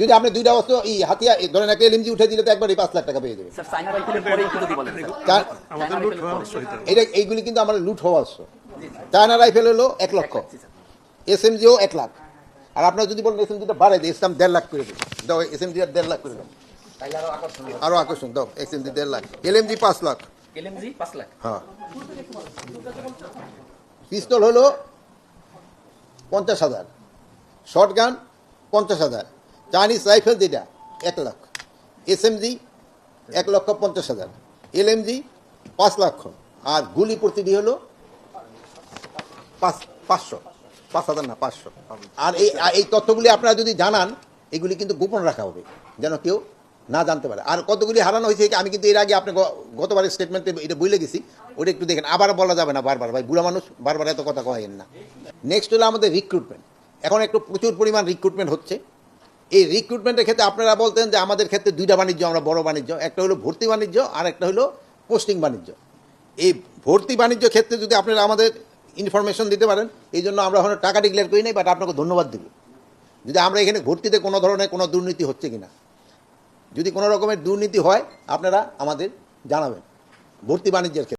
যদি আপনি দুইটা অস্ত্র এই হাতিয়া এই ধরেন একটা এলএমজি উঠে দিলে তো একবারই পাঁচ লাখ টাকা পেয়ে যাবে। এটা। এইগুলি কিন্তু আমার লুট হওয়া অস্ত্র চায়না রাইফেল হলো এক লক্ষ। জি। এস এমজিও এক লাখ। আর আপনারা যদি বলেন এস এমজিটা বাড়াই দিই ইসলাম দেড় লাখ করে দিই দাও এস এমজিটা দেড় লাখ করে দাও। আরও আকর্ষণ দাও এস এমজি দেড় লাখ। এলএমজি পাঁচ লাখ। LMG পাঁচ লাখ? হ্যাঁ। পিস্তল হলো পঞ্চাশ হাজার। শর্ট গান পঞ্চাশ হাজার। চাইনিজ রাইফেল যেটা এক লাখ। এস এমজি এক লক্ষ পঞ্চাশ হাজার। এল এমজি পাঁচ লক্ষ। আর গুলি প্রতিটি হলো পাঁচ পাঁচশো। পাঁচ হাজার না, পাঁচশো। আর এই এই তথ্যগুলি আপনারা যদি জানান, এগুলি কিন্তু গোপন রাখা হবে, যেন কেউ না জানতে পারে। আর কতগুলি হারানো হয়েছে, আমি কিন্তু এর আগে আপনি গতবারের স্টেটমেন্টে এটা বলে গেছি, ওটা একটু দেখেন। আবার বলা যাবে না বারবার, ভাই, বুড়া মানুষ বারবার এত কথা কয়েন না। নেক্সট হলো আমাদের রিক্রুটমেন্ট এখন একটু প্রচুর পরিমাণ রিক্রুটমেন্ট হচ্ছে। এই রিক্রুটমেন্টের ক্ষেত্রে আপনারা বলতেন যে আমাদের ক্ষেত্রে দুইটা বাণিজ্য, আমরা বড় বাণিজ্য, একটা হলো ভর্তি বাণিজ্য আর একটা হলো পোস্টিং বাণিজ্য। এই ভর্তি বাণিজ্য ক্ষেত্রে যদি আপনারা আমাদের ইনফরমেশন দিতে পারেন, এই জন্য আমরা এখন টাকা ডিক্লেয়ার করি নাই বাট আপনাকে ধন্যবাদ দিব। যদি আমরা এখানে ভর্তিতে কোনো ধরনের কোনো দুর্নীতি হচ্ছে কিনা। যদি কোনো রকমের দুর্নীতি হয়, আপনারা আমাদের জানাবেন। ভর্তি বাণিজ্যের ক্ষেত্রে।